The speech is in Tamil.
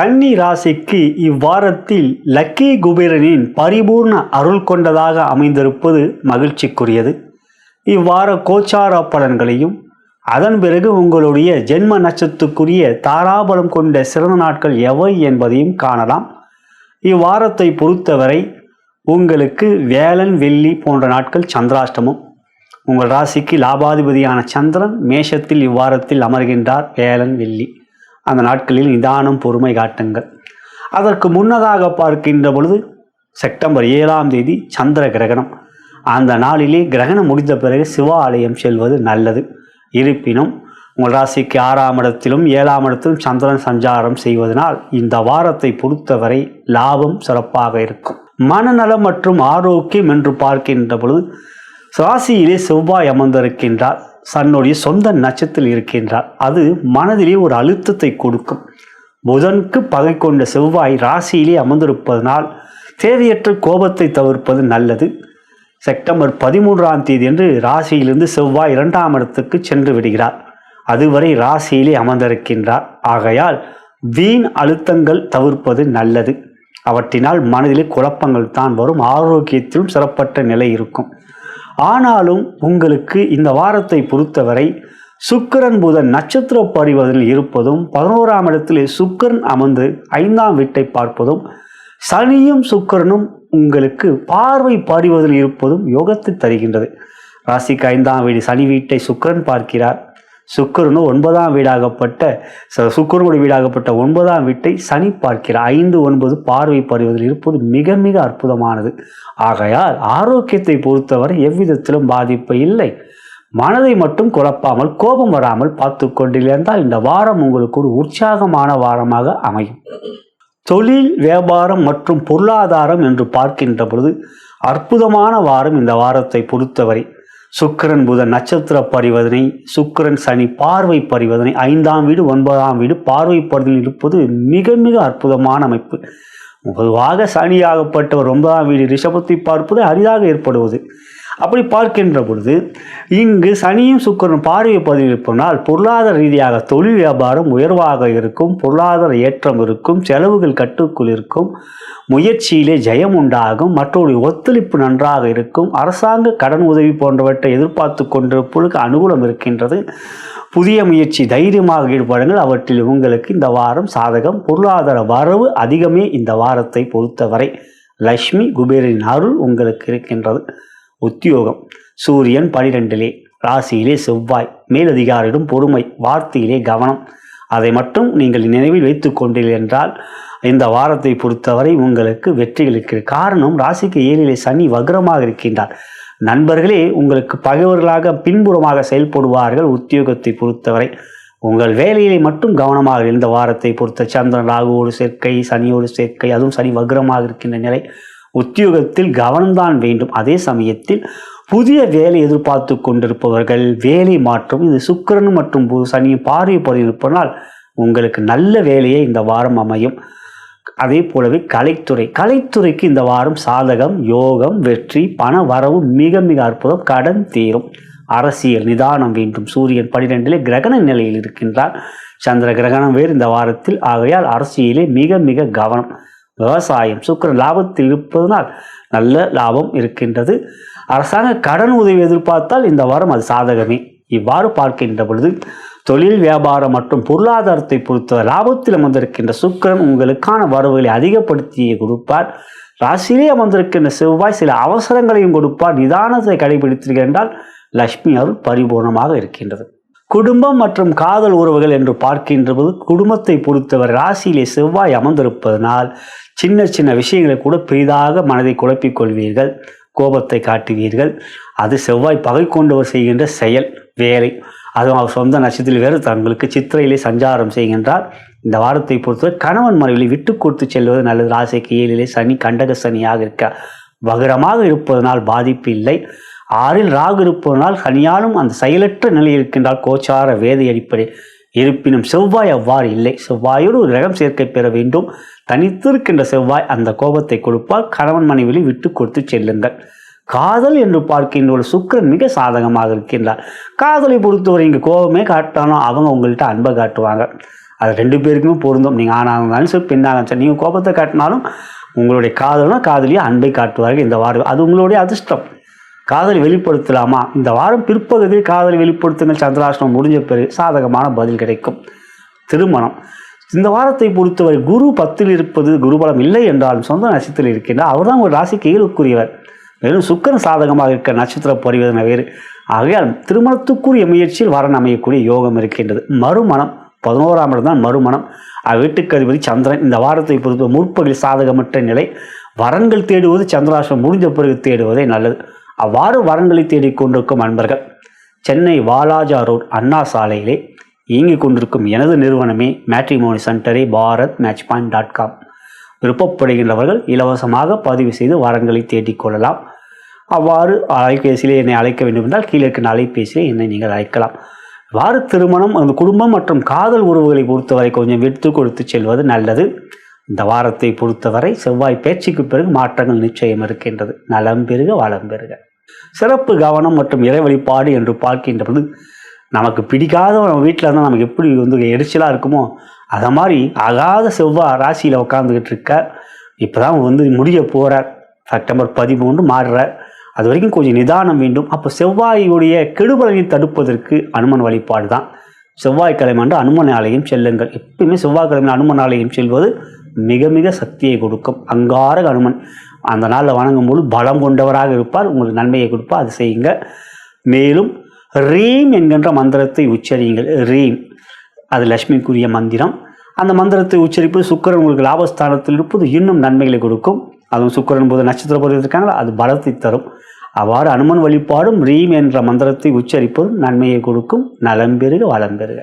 கன்னி ராசிக்கு இவ்வாரத்தில் லக்கி குபேரனின் பரிபூர்ண அருள் கொண்டதாக அமைந்திருப்பது மகிழ்ச்சிக்குரியது. இவ்வார கோச்சார பலன்களையும் அதன் பிறகு உங்களுடைய ஜென்ம நட்சத்துக்குரிய தாராபலம் கொண்ட சிறந்த நாட்கள் எவை என்பதையும் காணலாம். இவ்வாரத்தை பொறுத்தவரை உங்களுக்கு வேலன் வெள்ளி போன்ற நாட்கள் சந்திராஷ்டமம். உங்கள் ராசிக்கு லாபாதிபதியான சந்திரன் மேஷத்தில் இவ்வாரத்தில் அமர்கின்றார் வேலன் வெள்ளி. அந்த நாட்களில் நிதானம் பொறுமை காட்டுங்கள். அதற்கு முன்னதாக பார்க்கின்ற பொழுது செப்டம்பர் ஏழாம் தேதி சந்திர கிரகணம். அந்த நாளிலே கிரகணம் முடிந்த பிறகு சிவாலயம் செல்வது நல்லது. இருப்பினும் உங்கள் ராசிக்கு ஆறாம் இடத்திலும் ஏழாம் இடத்திலும் சந்திரன் சஞ்சாரம் செய்வதனால் இந்த வாரத்தை பொறுத்தவரை லாபம் சிறப்பாக இருக்கும். மனநலம் மற்றும் ஆரோக்கியம் என்று பார்க்கின்ற பொழுது ராசியிலே செவ்வாய் அமர்ந்திருக்கின்றார். தன்னுடைய சொந்த நட்சத்தில் இருக்கின்றார். அது மனதிலே ஒரு அழுத்தத்தை கொடுக்கும். புதனுக்கு பகை கொண்ட செவ்வாய் ராசியிலே அமர்ந்திருப்பதனால் தேவையற்ற கோபத்தை தவிர்ப்பது நல்லது. செப்டம்பர் பதிமூன்றாம் தேதி என்று ராசியிலிருந்து செவ்வாய் இரண்டாம் இடத்துக்கு சென்று விடுகிறார். அதுவரை ராசியிலே அமர்ந்திருக்கின்றார். ஆகையால் வீண் அழுத்தங்கள் தவிர்ப்பது நல்லது. அவற்றினால் மனதிலே குழப்பங்கள் தான் வரும். ஆரோக்கியத்திலும் சிறப்பற்ற நிலை இருக்கும். ஆனாலும் உங்களுக்கு இந்த வாரத்தை பொறுத்தவரை சுக்கிரன் புதன் நட்சத்திர பரிவதனில் இருப்பதும் பதினோராம் இடத்திலே சுக்கிரன் அமர்ந்து ஐந்தாம் வீட்டை பார்ப்பதும் சனியும் சுக்கிரனும் உங்களுக்கு பார்வை பறிவதில் இருப்பதும் யோகத்தை தருகின்றது. ராசிக்கு ஐந்தாம் வீடு சனி வீட்டை சுக்கரன் பார்க்கிறார். சுக்கரனும் ஒன்பதாம் வீடாகப்பட்ட சுக்கரனுடைய வீடாகப்பட்ட ஒன்பதாம் வீட்டை சனி பார்க்கிறார். ஐந்து ஒன்பது பார்வை பருவதில் இருப்பது மிக மிக அற்புதமானது. ஆகையால் ஆரோக்கியத்தை பொறுத்தவரை எவ்விதத்திலும் பாதிப்பு இல்லை. மனதை மட்டும் குழப்பாமல் கோபம் வராமல் பார்த்து கொண்டிருந்தால் இந்த வாரம் உங்களுக்கு ஒரு உற்சாகமான வாரமாக அமையும். தொழில் வியாபாரம் மற்றும் பொருளாதாரம் என்று பார்க்கின்ற பொழுது அற்புதமான வாரம் இந்த வாரத்தை பொறுத்தவரை. சுக்கரன் புதன் நட்சத்திர பரிவதனை சுக்கிரன் சனி பார்வை பரிவதனை ஐந்தாம் வீடு ஒன்பதாம் வீடு பார்வை பரிதில் இருப்பது மிக மிக அற்புதமான அமைப்பு. பொதுவாக சனியாகப்பட்டவர் ஒன்பதாம் வீடு ரிஷபத்தை பார்ப்பது அரிதாக ஏற்படுவது. அப்படி பார்க்கின்ற பொழுது இங்கு சனியும் சுக்கரனும் பார்வை பதிவில் பொருளாதார ரீதியாக தொழில் வியாபாரம் உயர்வாக இருக்கும் பொருளாதார ஏற்றம் இருக்கும் செலவுகள் கட்டுக்குள் இருக்கும் முயற்சியிலே ஜெயம் உண்டாகும் மற்றொரு ஒத்துழைப்பு நன்றாக இருக்கும் அரசாங்க கடன் உதவி போன்றவற்றை எதிர்பார்த்து கொண்டிருப்பதற்கு அனுகூலம் இருக்கின்றது. புதிய முயற்சி தைரியமாக ஈடுபடுங்கள். அவற்றில் உங்களுக்கு இந்த வாரம் சாதகம் பொருளாதார வரவு அதிகமே இந்த வாரத்தை பொறுத்தவரை. லக்ஷ்மி குபேரின் அருள் உங்களுக்கு இருக்கின்றது. உத்தியோகம். சூரியன் பனிரெண்டிலே ராசியிலே செவ்வாய். மேலதிகாரியிடம் பொறுமை வார்த்தையிலே கவனம். அதை மட்டும் நீங்கள் நினைவில் வைத்து கொண்டீர்கள் என்றால் இந்த வாரத்தை பொறுத்தவரை உங்களுக்கு வெற்றிகள் இருக்கிறது. காரணம் ராசிக்கு ஏழிலே சனி வக்ரமாக இருக்கின்றார். நண்பர்களே உங்களுக்கு பகைவர்களாக பின்புறமாக செயல்படுவார்கள் உத்தியோகத்தை பொறுத்தவரை. உங்கள் வேலையிலே மட்டும் கவனமாக இந்த வாரத்தை பொறுத்த சந்திரன் ராகுவோடு சேர்க்கை சனியோடு சேர்க்கை அதுவும் சனி வக்ரமாக இருக்கின்ற நிலை. உத்தியோகத்தில் கவனம்தான் வேண்டும். அதே சமயத்தில் புதிய வேலை எதிர்பார்த்து கொண்டிருப்பவர்கள் வேலை மாற்றம் இது சுக்கிரன் மற்றும் சனியும் பார்வை இருப்பதனால் உங்களுக்கு நல்ல வேலையை இந்த வாரம் அமையும். அதே போலவே கலைத்துறை. கலைத்துறைக்கு இந்த வாரம் சாதகம் யோகம் வெற்றி பண வரவு மிக மிக அற்புதம் கடன் தீரும். அரசியல் நிதானம் வேண்டும். சூரியன் பனிரெண்டிலே கிரகண நிலையில் இருக்கின்றார். சந்திர கிரகணம் வேறு இந்த வாரத்தில். ஆகையால் அரசியலே மிக மிக கவனம். விவசாயம் சுக்கிரன் லாபத்தில் இருப்பதனால் நல்ல லாபம் இருக்கின்றது. அரசாங்க கடன் உதவி எதிர்பார்த்தால் இந்த வாரம் அது சாதகமே. இவ்வாறு பார்க்கின்ற பொழுது தொழில் வியாபாரம் மற்றும் பொருளாதாரத்தை பொறுத்த லாபத்தில் அமர்ந்திருக்கின்ற சுக்கிரன் உங்களுக்கான வரவுகளை அதிகப்படுத்தியே கொடுப்பார். ராசியிலே அமர்ந்திருக்கின்ற செவ்வாய் சில அவசரங்களையும் கொடுப்பார். நிதானத்தை கடைபிடித்திருக்கின்றால் லக்ஷ்மி அருள் பரிபூர்ணமாக இருக்கின்றது. குடும்பம் மற்றும் காதல் உறவுகள் என்று பார்க்கின்ற போது குடும்பத்தை பொறுத்தவரை ராசியிலே செவ்வாய் அமர்ந்திருப்பதனால் சின்ன சின்ன விஷயங்களை கூட பெரிதாக மனதை குழப்பிக் கொள்வீர்கள் கோபத்தை காட்டுவீர்கள். அது செவ்வாய் பகை கொண்டவர் செய்கின்ற செயல் வேலை. அதுவும் அவர் சொந்த நட்சத்திரத்தில் வேறு தங்களுக்கு சித்திரையிலே சஞ்சாரம் செய்கின்றார். இந்த வாரத்தை பொறுத்தவரை கணவன் மனைவியை விட்டு கொடுத்து செல்வது நல்லது. ராசிக்கு ஏழிலே சனி கண்டக சனியாக இருக்க வகரமாக இருப்பதனால் பாதிப்பு இல்லை. ஆறில் ராகு இருப்பதனால் சனியாலும் அந்த செயலற்ற நிலை இருக்கின்றால் கோச்சார வேதை அடிப்படை. இருப்பினும் செவ்வாய் அவ்வாறு இல்லை. செவ்வாயோடு ஒரு கிரகம் சேர்க்கை பெற வேண்டும். தனித்திருக்கின்ற செவ்வாய் அந்த கோபத்தை கொடுப்பால் கணவன் மனைவியில் விட்டு கொடுத்து செல்லுங்கள். காதல் என்று பார்க்கின்ற ஒரு சுக்கரன் மிக சாதகமாக இருக்கின்றார். காதலை பொறுத்தவரை இங்கே கோபமே காட்டாலும் அவங்க உங்கள்கிட்ட அன்பை காட்டுவாங்க. அது ரெண்டு பேருக்குமே பொருந்தும். நீங்கள் ஆணாக இருந்தாலும் சரி பெண்ணாக இருந்தாலும் சரி நீங்கள் கோபத்தை காட்டினாலும் உங்களுடைய காதலும் காதலியை அன்பை காட்டுவார்கள் இந்த வாரம் அது உங்களுடைய அதிர்ஷ்டம். காதலை வெளிப்படுத்தலாமா? இந்த வாரம் பிற்பகுதியில் காதலை வெளிப்படுத்துங்கள் சந்திராசனம் முடிஞ்ச பிறகு சாதகமான பதில் கிடைக்கும். திருமணம். இந்த வாரத்தை பொறுத்தவரை குரு பத்தில் இருப்பது குருபலம் இல்லை என்றாலும் சொந்த நட்சத்திரத்தில் இருக்கின்றார் அவர்தான் ஒரு ராசிக்கு ஏழுக்குரியவர் மேலும் சுக்கரன் சாதகமாக இருக்க நட்சத்திர பரிவர்த்தனை வேறு. ஆகையால் திருமணத்துக்குரிய முயற்சியில் வரன் அமையக்கூடிய யோகம் இருக்கின்றது. மறுமணம். பதினோராம் இடம் தான் மறுமணம். வீட்டுக்கு அதிபதி சந்திரன். இந்த வாரத்தை பொறுத்த முற்பகல் சாதகமற்ற நிலை. வரன்கள் தேடுவது சந்திராசிரம் முடிஞ்ச பிறகு தேடுவதே நல்லது. அவ்வாறு வரன்களை தேடிக்கொண்டிருக்கும் அன்பர்கள் சென்னை வாலாஜா ரோட் அண்ணா சாலையிலே இயங்கிக் கொண்டிருக்கும் எனது நிறுவனமே matrimony சென்டரே Bharat match point dot com விருப்பப்படுகின்றவர்கள் இலவசமாக பதிவு செய்து வரன்களை தேடிக்கொள்ளலாம் அவ்வாறு அலைபேசியிலே என்னை அழைக்க வேண்டும் என்றால் கீழே இருக்கின்ற அலைபேசியிலே என்னை நீங்கள் அழைக்கலாம். வார திருமணம் அந்த குடும்பம் மற்றும் காதல் உறவுகளை பொறுத்தவரை கொஞ்சம் விட்டு கொடுத்து செல்வது நல்லது. இந்த வாரத்தை பொறுத்தவரை செவ்வாய் பேச்சுக்கு பிறகு மாற்றங்கள் நிச்சயம் இருக்கின்றது. நலம் பெருக வளம் பெறுக. சிறப்பு கவனம் மற்றும் இறை வழிபாடு என்று பார்க்கின்ற பொழுது நமக்கு பிடிக்காத நம்ம வீட்டில் இருந்தால் நமக்கு எப்படி வந்து எரிச்சலாக இருக்குமோ அதை மாதிரி அகாத செவ்வாய் ராசியில் உட்காந்துக்கிட்டு இருக்க இப்போ தான் வந்து முடிய போகிறார் செப்டம்பர் பதிமூன்று மாறுறார். அது வரைக்கும் கொஞ்சம் நிதானம் வேண்டும். அப்போ செவ்வாயுடைய கெடுபலனை தடுப்பதற்கு அனுமன் வழிபாடு தான். செவ்வாய்க்கிழமை அன்று அனுமன் ஆலயம் செல்லுங்கள். எப்பயுமே செவ்வாய்க்கிழமை அனுமன் ஆலயம் செல்வது மிக மிக சக்தியை கொடுக்கும். அங்கார அனுமன். அந்த நாளில் வணங்கும் போது பலம் கொண்டவராக இருப்பார். உங்களுக்கு நன்மையை கொடுப்பார் அது செய்யுங்க. மேலும் ரீம் என்கின்ற மந்திரத்தை உச்சரியுங்கள். ரீம் அது லட்சுமிக்குரிய மந்திரம். அந்த மந்திரத்தை உச்சரிப்பது சுக்கரன் உங்களுக்கு லாபஸ்தானத்தில் இருப்பது இன்னும் நன்மைகளை கொடுக்கும். அதுவும் சுக்கரன் போது நட்சத்திர பொருள் இருக்காங்களா அது பலத்தை தரும். அவ்வாறு அனுமன் வழிபாடும் ரீம் என்ற மந்திரத்தை உச்சரிப்பதும் நன்மையை கொடுக்கும். நலம் பெருக வளம் பெறுக.